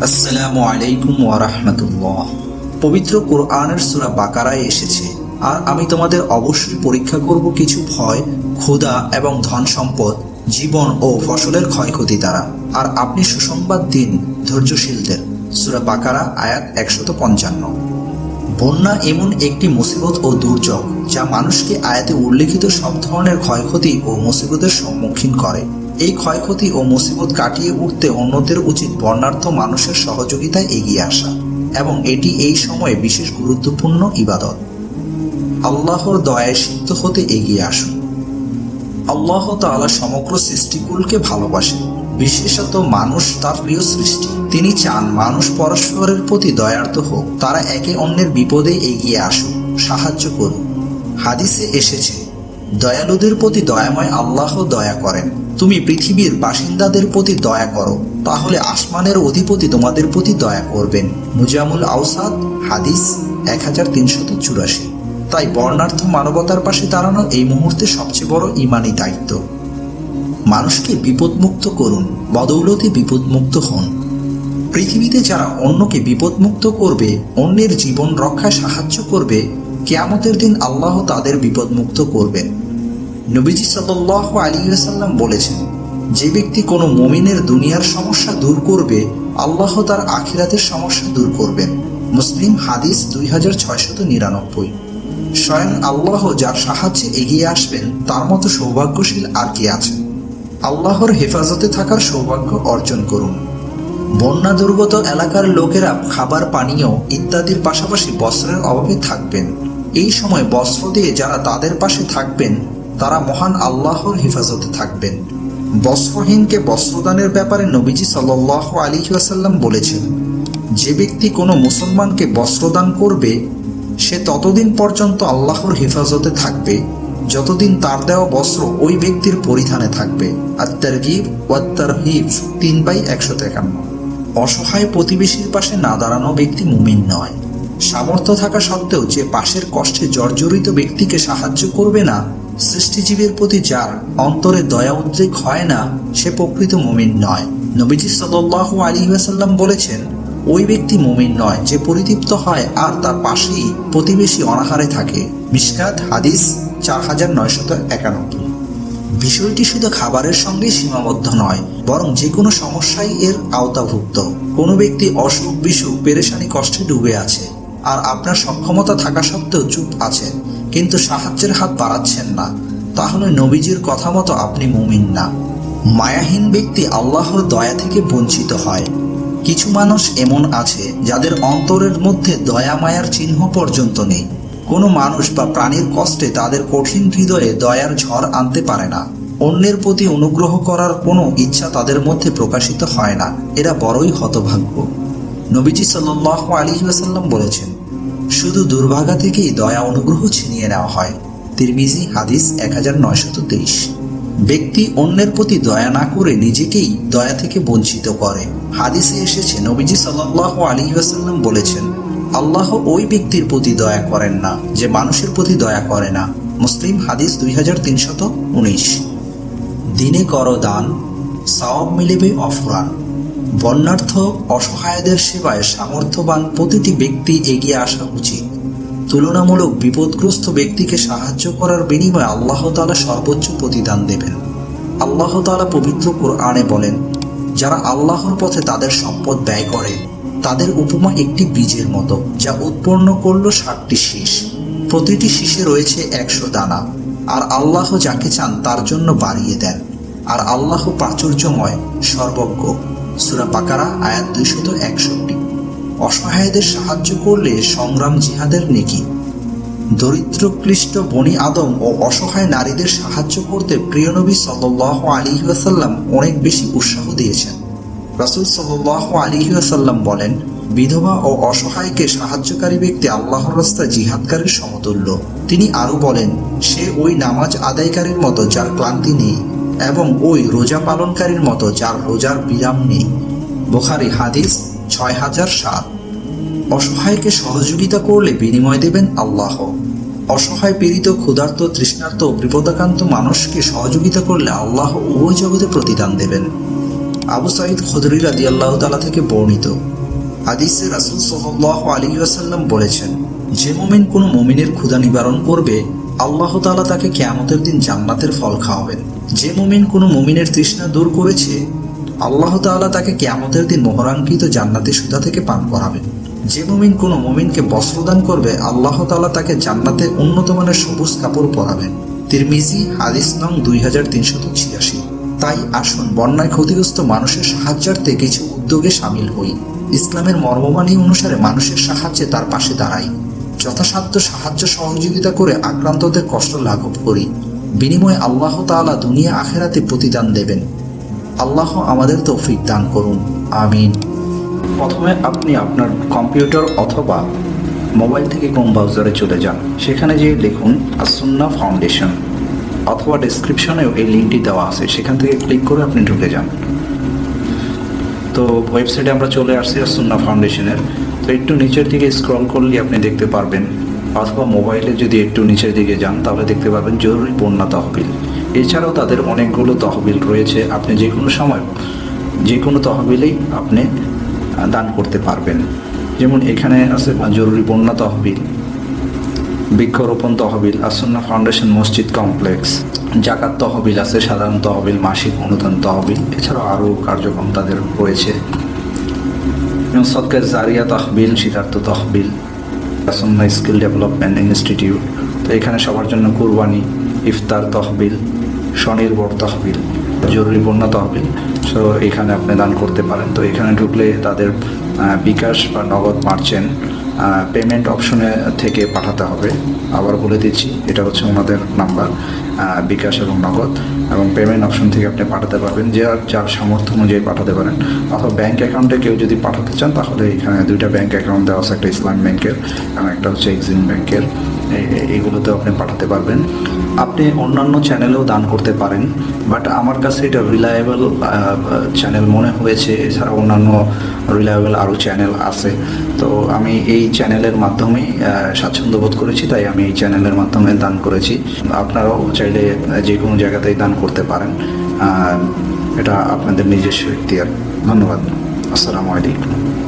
আসসালামু আলাইকুম ওয়ারাহমাতুল্লাহ পবিত্র কোরআনের সূরা বাকারায় এসেছে। আর আমি তোমাদের অবশ্যই পরীক্ষা করব কিছু ভয়, ক্ষুধা এবং ধন সম্পদ, জীবন ও ফসলের ক্ষয়ক্ষতি দ্বারা। আর আপনি সুসংবাদ দিন ধৈর্যশীলদের। সূরা বাকারা, আয়াত একশত পঞ্চান্ন। বন্যা এমন একটি মুসিবত ও দুর্যোগ, যা মানুষকে আয়াতে উল্লেখিত সব ধরনের ক্ষয়ক্ষতি ও মুসিবতের সম্মুখীন করে। এই ক্ষয়ক্ষতি ও মুসিবত কাটিয়ে উঠতে অন্যদের উচিত বর্ণার্থ মানুষের সহযোগিতায় এগিয়ে আসা এবং এটি এই সময়ে বিশেষ গুরুত্বপূর্ণ ইবাদত। আল্লাহর দয়ায় সিদ্ধ হতে এগিয়ে আসুন। আল্লাহ তাআলা সমগ্র সৃষ্টিকুলকে ভালোবাসেন। বিশেষত মানুষ তার প্রিয় সৃষ্টি। তিনি চান মানুষ পরস্পরের প্রতি দয়ার্থ হোক। তারা একে অন্যের বিপদে এগিয়ে আসুক। সাহায্য করুন। হাদিসে এসেছে, দয়ালুদের প্রতি দয়াময় আল্লাহ দয়া করেন। তুমি পৃথিবীর বাসিন্দাদের প্রতি দয়া করো, তাহলে আসমানের অধিপতি তোমাদের প্রতি দয়া করবেন। মুজামুল আউসাদ হাদিস এক হাজার তিনশত চুরাশি। তাই বর্ণার্থ মানবতার পাশে দাঁড়ানো এই মুহূর্তে সবচেয়ে বড় ইমানি দায়িত্ব। মানুষকে বিপদমুক্ত করুন, বদৌলতে বিপদমুক্ত হন। পৃথিবীতে যারা অন্যকে বিপদমুক্ত করবে, অন্যের জীবন রক্ষায় সাহায্য করবে, কেয়ামতের দিন আল্লাহ তাদের বিপদমুক্ত করবেন। নবীজি সাল্লাহ আলী সাল্লাম বলেছেন, যে ব্যক্তি কোনো মমিনের দুনিয়ার সমস্যা দূর করবে, আল্লাহ তার আখিরাতের সমস্যা দূর করবেন। মুসলিম হাদিস দুই হাজার ছয়শত নিরানব্বই। স্বয়ং আল্লাহ যার সাহায্যে এগিয়ে আসবেন, তার মতো সৌভাগ্যশীল আর কি আছে? আল্লাহর হেফাজতে থাকার সৌভাগ্য অর্জন করুন। বন্যা দুর্গত এলাকার লোকেরা খাবার, পানীয় ইত্যাদির পাশাপাশি বস্ত্রের অভাবে থাকবেন। এই সময় বস্ত্র দিয়ে যারা তাদের পাশে থাকবেন তারা মহান আল্লাহর হেফাজতে থাকবেন। বস্ত্রহীনকে বস্ত্রদানের ব্যাপারে নবীজি সাল্লাহ আলী ওয়াসাল্লাম বলেছেন, যে ব্যক্তি কোনো মুসলমানকে বস্ত্রদান করবে, সে ততদিন পর্যন্ত আল্লাহর হেফাজতে থাকবে, যতদিন তার দেওয়া বস্ত্র ওই ব্যক্তির পরিধানে থাকবে। আর তারগিব ওয়াত্তার হিফ তিন বাই একশো একান্ন। অসহায় প্রতিবেশীর পাশে না দাঁড়ানো ব্যক্তি মুমিন নয়। সামর্থ্য থাকা সত্ত্বেও যে পাশের কষ্টে জর্জরিত ব্যক্তিকে সাহায্য করবে না, সৃষ্টিজীবীর প্রতি যার অন্তরে দয়া উদ্রেক হয় না, সে প্রকৃত মুমিন নয়। নবীজি সাল্লাহ আলী ওয়াসাল্লাম বলেছেন, ওই ব্যক্তি মুমিন নয় যে পরিতৃপ্ত হয় আর তার পাশেই প্রতিবেশী অনাহারে থাকে। মিসকাত হাদিস চার হাজার নয়শত একানব্বই। বিষয়টি শুধু খাবারের সঙ্গে সীমাবদ্ধ নয়, বরং যে কোনো সমস্যাই এর আওতাভুক্ত। কোনো ব্যক্তি অসুখ বিসুখ পেরেশানি, কষ্টে ডুবে আছে। আর আপনার সক্ষমতা থাকা সত্ত্বেও চুপ আছেন, কিন্তু সাহায্যের হাত বাড়াচ্ছেন না। তাহলে নবীজির কথা মতো আপনি মুমিন না। মায়াহীন ব্যক্তি আল্লাহর দয়া থেকে বঞ্চিত হয়। কিছু মানুষ এমন আছে যাদের অন্তরের মধ্যে দয়া মায়ার চিহ্ন পর্যন্ত নেই। কোনো মানুষ বা প্রাণীর কষ্টে তাদের কঠিন হৃদয়ে দয়ার ঝড় আনতে পারে না। অন্যের প্রতি অনুগ্রহ করার কোনো ইচ্ছা তাদের মধ্যে প্রকাশিত হয় না। এরা বড়ই হতভাগ্য। নবীজি সাল্লাহ আলী ওয়াসাল্লাম বলেছেন শুধু দুর্ভাগা থেকেই দয়া অনুগ্রহ ছিনিয়ে নেওয়া হয়। তিরমিজি, হাদিস এক হাজার নয়শত তেইশ। ব্যক্তি অন্যের প্রতি দয়া না করে নিজেকেই দয়া থেকে বঞ্চিত করে। হাদিসে এসেছে, নবীজি সাল্লাহ আলী ওয়াসাল্লাম বলেছেন, আল্লাহ ওই ব্যক্তির প্রতি দয়া করেন না, যে মানুষের প্রতি দয়া করে না। মুসলিম হাদিস দুই হাজার তিনশত উনিশ। দিনে কর দান, সওয়াব মিলিবে অফুরান। বন্যার্থ অসহায়দের সেবায় সামর্থ্যবান প্রতিটি ব্যক্তি এগিয়ে আসা উচিত। তুলনামূলক বিপদগ্রস্ত ব্যক্তিকে সাহায্য করার বিনিময়ে আল্লাহ তালা সর্বোচ্চ প্রতিদান দেবেন। আল্লাহ তালা পবিত্র কোরআনে বলেন, যারা আল্লাহর পথে তাদের সম্পদ ব্যয় করে, তাদের উপমা একটি বীজের মতো, যা উৎপন্ন করল ষাটটি শীষ। প্রতিটি শীষে রয়েছে একশো দানা, আর আল্লাহ যাকে চান তার জন্য বাড়িয়ে দেন। আর আল্লাহ প্রাচুর্যময়, সর্বজ্ঞ। সুরা পাকারা আয়াত দুইশত একষট্টি। অসহায়দের সাহায্য করলে সংগ্রাম জিহাদের নেকি। দরিদ্র ক্লিষ্ট বনি আদম ও অসহায় নারীদের সাহায্য করতে প্রিয় নবী আলী ওয়াসাল্লাম অনেক বেশি উৎসাহ দিয়েছেন। রাসুল সাল্লাহ আলী ওয়াসাল্লাম বলেন, বিধবা ও অসহায়কে সাহায্যকারী ব্যক্তি আল্লাহর রাস্তায় জিহাদকারীর সমতুল্য। তিনি আরও বলেন, সে ওই নামাজ আদায়কারীর মতো যার ক্লান্তি নেই। এবং ওই রোজা পালনকারীর মতো যার রোজার বিরাম নেই। বোখারি হাদিস ছয় হাজার সাত। অসহায়কে সহযোগিতা করলে বিনিময় দেবেন আল্লাহ। অসহায় পীড়িত, ক্ষুধার্ত, তৃষ্ণার্ত বিপদাকান্ত মানুষকে সহযোগিতা করলে আল্লাহ উভয় জগতে প্রতিদান দেবেন। আবু সাইদ খুদরি রাদি আল্লাহ তালা থেকে বর্ণিত। হাদিসে রাসুল সাল্লাহ আলী আসাল্লাম বলেছেন, যে মুমিন কোনো মোমিনের ক্ষুধা নিবারণ করবে, আল্লাহ তালা তাকে কেয়ামতের দিন জান্নাতের ফল খাওয়াবেন। যে মুমিন কোনো মুমিনের তৃষ্ণা দূর করেছে, আল্লাহ তাআলা তাকে কেয়ামতের দিন মোহরাঙ্কিত জান্নাতি সুতা থেকে পান করাবেন। যে মুমিন কোনো মুমিনকে বস্ত্রদান করবে, আল্লাহ তাআলা তাকে জান্নাতে উন্নত মানের সবুজ কাপড় পরাবেন। তিরমিজি, হাদিস নং দুই হাজার তিনশত ছিয়াশি। তাই আসুন, বন্যায় ক্ষতিগ্রস্ত মানুষের সাহায্যার্থে কিছু উদ্যোগে সামিল হই। ইসলামের মর্মবাণী অনুসারে মানুষের সাহায্যে তার পাশে দাঁড়াই। যথাসাধ্য সাহায্য সহযোগিতা করে আক্রান্তদের কষ্ট লাঘব করি। বিনিময়ে আল্লাহ তাআলা দুনিয়া আখেরাতে প্রতিদান দেবেন। আল্লাহ আমাদের তৌফিক দান করুন। আমিন। প্রথমে আপনি আপনার কম্পিউটার অথবা মোবাইল থেকে কোন ব্রাউজারে চলে যান, সেখানে যেয়ে লিখুন আসুন্না ফাউন্ডেশন অথবা ডেসক্রিপশনেও এই লিঙ্কটি দেওয়া আছে। সেখান থেকে ক্লিক করে আপনি ঢুকে যান। তো ওয়েবসাইটে আমরা চলে আসছি আসুন্না ফাউন্ডেশনের। তো একটু নিচের দিকে স্ক্রল করলে আপনি দেখতে পারবেন। অথবা মোবাইলে যদি একটু নিচের দিকে যান, তাহলে দেখতে পাবেন জরুরি বন্যা তহবিল। এছাড়াও তাদের অনেকগুলো তহবিল রয়েছে, আপনি যে কোনো সময় যে কোনো তহবিলেই আপনি দান করতে পারবেন। যেমন এখানে আছে জরুরি বন্যা তহবিল, বৃক্ষরোপণ তহবিল, আসন্না ফাউন্ডেশন মসজিদ কমপ্লেক্স, জাকাত তহবিল আছে, সাধারণ তহবিল, মাসিক অনুদান তহবিল, এছাড়াও আরও কার্যক্রম তাদের রয়েছে। এবং সদকা জারিয়া তহবিল, সিদ্ধার্থ তহবিল আসন্না স্কিল ডেভেলপমেন্ট ইনস্টিটিউট তো এখানে সবার জন্য কুরবানি, ইফতার তহবিল, স্বনির্ভর তহবিল, জরুরি বন্যা তহবিল। সো এখানে আপনি দান করতে পারেন। তো এখানে ঢুকলে তাদের বিকাশ বা নগদ মার্চেন্ট পেমেন্ট অপশনে থেকে পাঠাতে হবে। আবার বলে দিচ্ছি, এটা হচ্ছে ওনাদের নাম্বার বিকাশ এবং নগদ এবং পেমেন্ট অপশন থেকে আপনি পাঠাতে পারবেন, যে যার সামর্থ্য অনুযায়ী পাঠাতে পারেন। অথবা ব্যাঙ্ক অ্যাকাউন্টে কেউ যদি পাঠাতে চান, তাহলে এখানে দুইটা ব্যাঙ্ক অ্যাকাউন্ট দেওয়া আছে, একটা ইসলাম ব্যাংকের এবং একটা হচ্ছে এক্সিম ব্যাংকের এই- এই- এইগুলোতেও আপনি পাঠাতে পারবেন। আপনি অন্যান্য চ্যানেলেও দান করতে পারেন বাট আমার কাছে এটা রিলায়েবল চ্যানেল মনে হয়েছে এছাড়া অন্যান্য রিলায়েবল আরও চ্যানেল আছে। তো আমি এই চ্যানেলের মাধ্যমেই আহ, স্বাচ্ছন্দ্য বোধ করেছি তাই আমি এই চ্যানেলের মাধ্যমে দান করেছি। আপনারাও চাইলে যে কোনো জায়গাতেই দান করতে পারেন। এটা আপনাদের নিজস্ব ইখতিয়ার ধন্যবাদ। আসসালামু আলাইকুম।